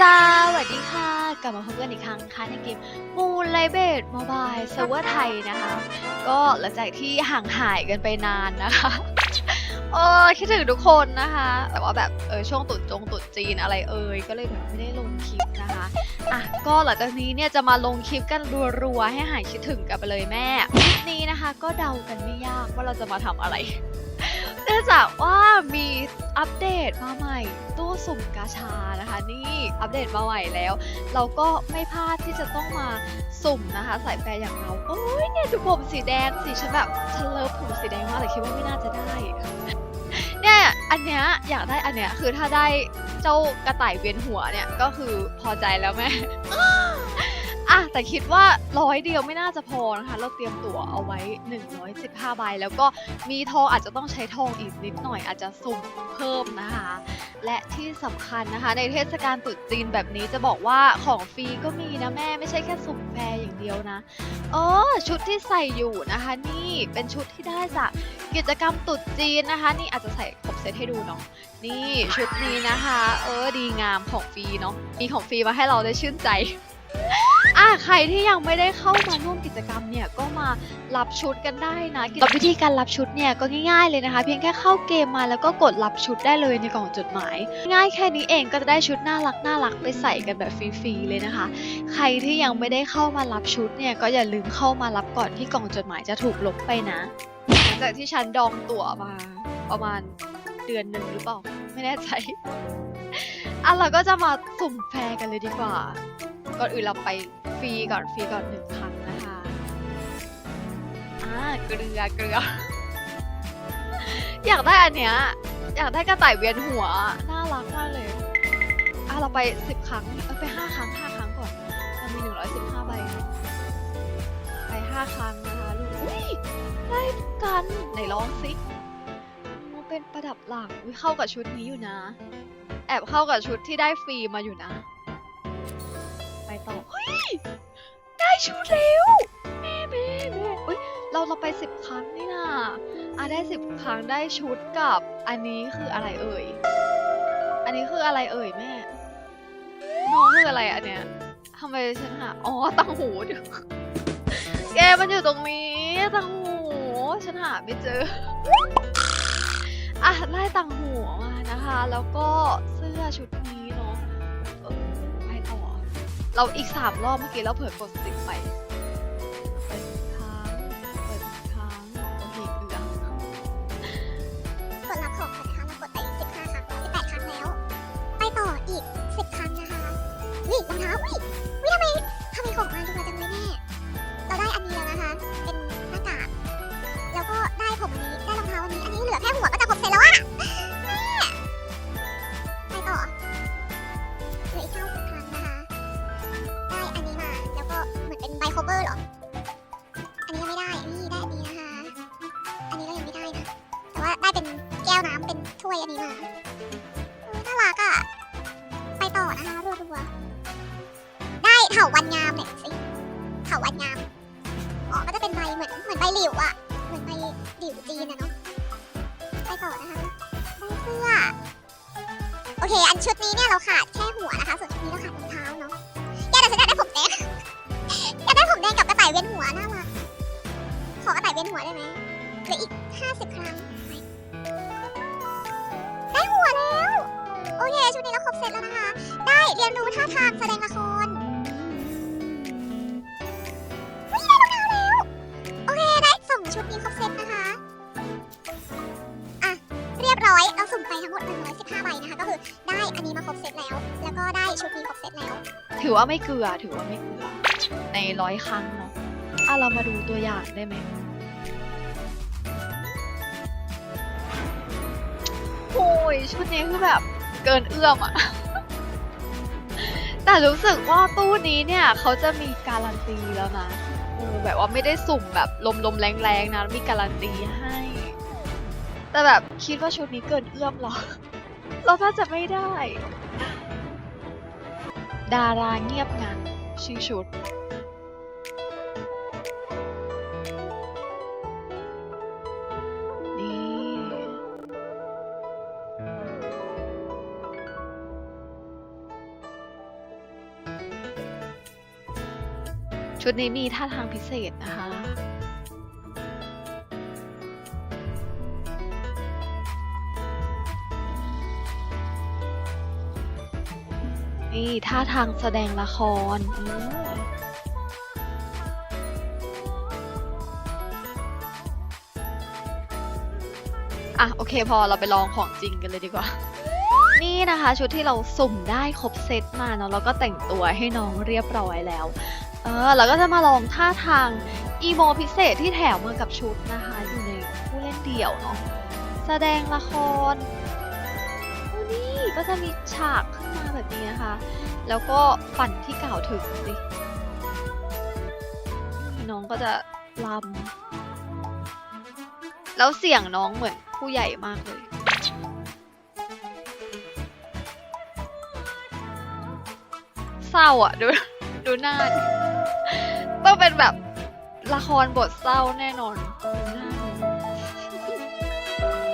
สวัสดีค่ะ กลับมาพบกันอีกครั้งค่ะในเกมมูนไลเบดมบายเซิร์ฟเวอร์ไทยนะคะ ก็หลังจากที่ห่างหายกันไปนานนะคะเออคิดถึงทุกคนนะคะ แต่ว่าแบบเออช่วงตุดจงตุดจีนอะไรเอ่ยก็เลยแบบไม่ได้ลงคลิปนะคะอะก็หลังจากนี้เนี่ยจะมาลงคลิปกันรัวๆให้หายคิดถึงกันไปเลยแม่คลิปนี้นะคะ ก็เดากันไม่ยากว่าเราจะมาทำอะไร จากว่ามีอัปเดตมาใหม่ตู้สุ่มกาชานะคะ นี่อัปเดตมาใหม่แล้ว เราก็ไม่พลาดที่จะต้องมาสุ่มนะคะสายแฟร์อย่างเราโอ้ยเนี่ยดูผมสีแดงสีฉันแบบฉันเลิฟผมสีแดงมากเลยคิดว่าไม่น่าจะได้เนี่ยอันเนี้ยอยากได้อันเนี้ยคือถ้าได้เจ้ากระต่ายเวียนหัวเนี่ยก็คือพอใจแล้วแม่ แต่คิดว่าร้อยเดียวไม่น่าจะพอนะคะ เราเตรียมตั๋วเอาไว้ 115ใบแล้วก็มีทองอาจจะต้องใช้ทองอีกนิดหน่อยอาจจะสุ่มเพิ่มนะคะ และที่สำคัญนะคะ ในเทศกาลตรุษจีนแบบนี้จะบอกว่าของฟรีก็มีนะแม่ไม่ใช่แค่สุ่มแพรอย่างเดียวนะเออชุดที่ใส่อยู่นะคะ นี่เป็นชุดที่ได้จากกิจกรรมตรุษจีนนะคะ นี่อาจจะใส่ครบเซตให้ดูเนาะนี่ชุดนี้นะคะ เออดีงามของฟรีเนาะมีของฟรีมาให้เราได้ชื่นใจ อะใครที่ยังไม่ได้เข้ามาร่วมกิจกรรมเนี่ยก็มารับชุดกันได้นะกับวิธีการรับชุดเนี่ยก็ง่าย ๆเลยนะคะ เพียงแค่เข้าเกมมาแล้วก็กดรับชุดได้เลยในกล่องจดหมาย ง่ายแค่นี้เองก็จะได้ชุดน่ารักน่ารักไปใส่กันแบบฟรีๆเลยนะคะ ใครที่ยังไม่ได้เข้ามารับชุดเนี่ยก็อย่าลืมเข้ามารับก่อนที่กล่องจดหมายจะถูกลบไปนะหลังจากที่ฉันดองตั๋วมาประมาณเดือนหนึ่งหรือเปล่าไม่แน่ใจอะเราก็จะมาสุ่มแฟร์กันเลยดีกว่า ก่อนอื่นเราไป รีก่อนฟรีก่อนหนึ่งครั้งนะคะอ่าเกลือเกลือ อยากได้อันเนี้ยอยากได้กระต่ายเวียนหัวน่ารักมากเลยอะเราไปสิบครั้งเออไปห้าครั้งห้าครั้งก่อนมันมีหนึ่งร้อยสิบห้าใบไปห้าครั้งนะคะลูกอุ้ยได้กันไหนลองสิมันเป็นประดับหลังอุ๊ยเข้ากับชุดนี้อยู่นะ แอบเข้ากับชุดที่ได้ฟรีมาอยู่นะ ต่อเฮ้ย ได้ชุดแล้วแม่แม่แม่เฮ้ย เราเราไปสิบครั้งนี่นะอะได้สิบครั้งได้ชุดกับ อันนี้คืออะไรเอ่ย อันนี้คืออะไรเอ่ยแม่ น้องคืออะไรอันเนี้ยทำไมฉันหา อ๋อตังหูดี๋ยวแกมันอยู่ตรงนี้ตังหูฉันหาไม่เจออะไล่ตังหูมานะคะ แล้วก็เสื้อชุด เราอีกสามรอบเมื่อกี้เราเผลอกดสิบไป วยอันนี้มาเออน่ารักอะ ไปต่อนะคะรัวๆได้เถาวันงามหน่ยสิเถาวันงาม อ๋อ ก็จะเป็นใบเหมือนเหมือนใบหลิวอะ เหมือนใบหลิวจีนอะเนาะ ไปต่อนะคะได้เสื้อ โอเค อันชุดนี้เนี่ยเราขาดแค่หัวนะคะ ส่วนชุดนี้เราขาดรองเท้าเนาะแกแต่ฉันอยากได้ผมแดงอยากได้ผมแดงกับกระต่ายเวียนหัวน่ารักขอกระต่ายเวียนหัวได้ไหมเหลืออีก50ครั้งได้หัวแล้ว โอเคชุดนี้เราครบเสร็จแล้วนะคะ ได้เรียนรู้ท่าทางแสดงละครวิได้รองเท้าแล้ว โอเคได้ส่งชุดนี้ครบเสร็จนะคะ อะ เรียบร้อยเราสุ่มไปทั้งหมด115ใบนะคะ ก็คือได้อันนี้มาครบเสร็จแล้ว แล้วก็ได้ชุดนี้ครบเสร็จแล้ว ถือว่าไม่เกลือถือว่าไม่เกลือ ในร้อยครั้งเนาะอะเรามาดูตัวอย่างได้ไหมโอ้ยชุดนี้คือแบบ เกินเอื้อมอะแต่รู้สึกว่าตู้นี้เนี่ยเขาจะมีการันตีแล้วนะแบบว่าไม่ได้สุ่มแบบลมๆแรงๆนะมีการันตีให้ แต่แบบคิดว่าชุดนี้เกินเอื้อมหรอ เราน่าจะไม่ได้ ดาราเงียบงันชื่อชุด ชุดนี้มีท่าทางพิเศษนะคะ นี่ท่าทางแสดงละครอืมอะโอเคพอเราไปลองของจริงกันเลยดีกว่า นี่นะคะ ชุดที่เราสุ่มได้ครบเซตมาเนาะแล้วก็แต่งตัวให้น้องเรียบร้อยแล้ว เออเราก็จะมาลองท่าทางอีโมพิเศษที่แถมมากับชุดนะคะ อยู่ในผู้เล่นเดี่ยวเนาะแสดงละครโอ้นี่ก็จะมีฉากขึ้นมาแบบนี้นะคะ แล้วก็ฝันที่กล่าวถึงสิน้องก็จะลำแล้วเสียงน้องเหมือนผู้ใหญ่มากเลยเศร้าอะ ดูดูหน้าดิ ต้องเป็นแบบละครบทเศร้าแน่นอนดูหน้ามัน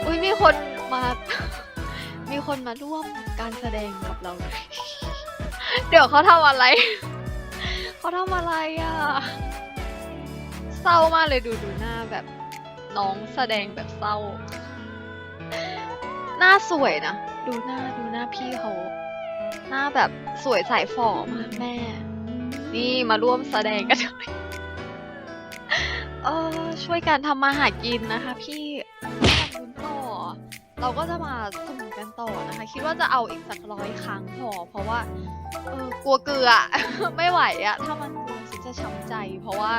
อุ้ยมีคนมา มีคนมาร่วมการแสดงกับเราด้วยเดี๋ยวเขาทำอะไร เขาทำอะไรอะ เศร้ามากเลยดูดูหน้าแบบน้องแสดงแบบเศร้า หน้าสวยนะ ดูหน้าดูหน้าพี่เขา หน้าแบบสวยใสฝ่อมากแม่ นี่มาร่วมแสดงกันเลยเออช่วยกันทำมาหากินนะคะ พี่ทำบุญต่อ เราก็จะมาสุ่มกันต่อนะคะ คิดว่าจะเอาอีกสักร้อยครั้งพอเพราะว่าเออกลัวเกลือ ไม่ไหวอะถ้ามันกลัวฉันจะช้ำใจ เพราะว่า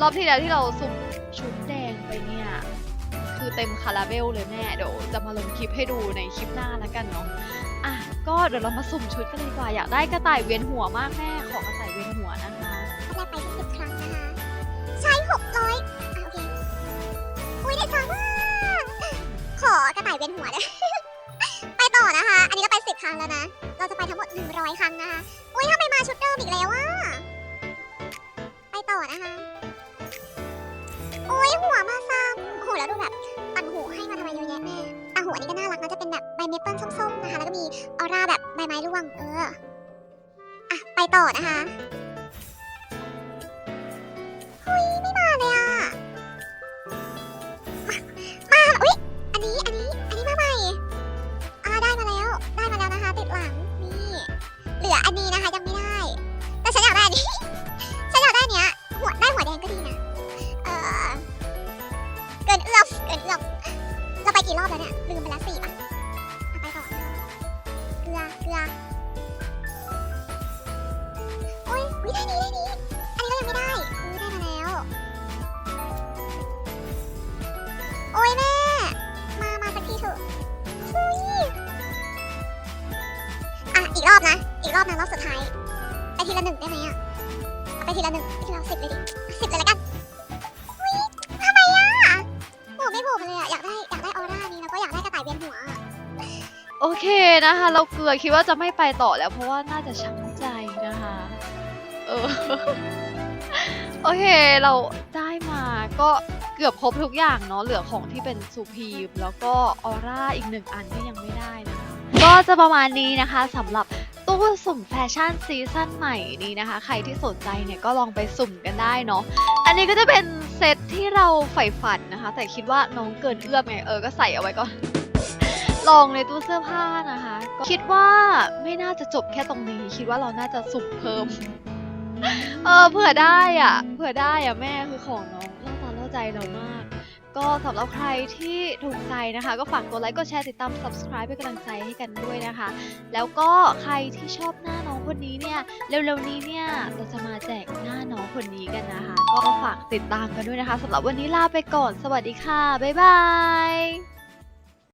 รอบที่แล้วที่เราสุ่มชุดแดงไปเนี่ย คือเต็มคาราเบลเลยแม่เดี๋ยวจะมาลงคลิปให้ดูในคลิปหน้าแล้วกันเนาะอะ ก็เดี๋ยวเรามาสุ่มชุดกันเลยดีกว่าอยากได้กระต่ายเวียนหัวมากแม่ขอกระต่ายเวียนหัวนะคะแรกไปที่สิบครั้งนะคะ ใช้หกร้อยโอเค อุ้ยได้ช้ามากขอกระต่ายเวียนหัวเลยไปต่อนะคะ อันนี้เราไปสิบครั้งแล้วนะ เราจะไปทั้งหมดหนึ่งร้อยครั้งนะคะ อุ้ยทำไมมาชุดเดิมอีกแล้วอะไปต่อนะคะ อุ้ยหัวมาซ้ำโหแล้วดูแบบตังหูให้มาทำไมเยอะแยะแม่ตังหูอันนี้ก็น่ารักนะจะ ใบเมเปิลส้มๆนะคะ แล้วก็มีออร่าแบบใบไม้ร่วงเออ อะ ไปต่อนะคะ อีกรอบนะรอบสุดท้าย ไปทีละหนึ่งได้ไหมอะเอาไปทีละหนึ่งทีละสิบเลยดิสิบเลยละกันเฮ้ยทำไมอะโหไม่โผล่มเลยอะอยากได้อยากได้ออร่านี้แล้วก็อยากได้กระต่ายเวียนหัวอะโอเคนะคะ เราเกลือคิดว่าจะไม่ไปต่อแล้ว เพราะว่าน่าจะช้ำใจนะคะ เออ โอเคเราได้มาก็เกือบครบทุกอย่างเนาะเหลือของที่เป็นซูพีมแล้วก็ออร่าอีกหนึ่งอันก็ยังไม่ได้นะคะก็จะประมาณนี้นะคะสำหรับ ตู้สุ่มแฟชั่นซีซั่นใหม่นี้นะคะ ใครที่สนใจเนี่ยก็ลองไปสุ่มกันได้เนาะ อันนี้ก็จะเป็นเซตที่เราใฝ่ฝันนะคะ แต่คิดว่าน้องเกินเอื้อมไงเออก็ใส่เอาไว้ก่อน ลองในตู้เสื้อผ้านะคะ คิดว่าไม่น่าจะจบแค่ตรงนี้ คิดว่าเราน่าจะสุ่มเพิ่ม เออเผื่อได้อะ เผื่อได้อะแม่คือของน้องล่อตาล่อใจเรามาก ก็สำหรับใครที่ถูกใจนะคะ ก็ฝากกดไลค์กดแชร์ติดตาม subscribe เป็นกำลังใจให้กันด้วยนะคะ แล้วก็ใครที่ชอบหน้าน้องคนนี้เนี่ยเร็วๆนี้เนี่ยเราจะมาแจกหน้าน้องคนนี้กันนะคะ ก็ฝากติดตามกันด้วยนะคะสำหรับวันนี้ลาไปก่อน สวัสดีค่ะบ๊ายบาย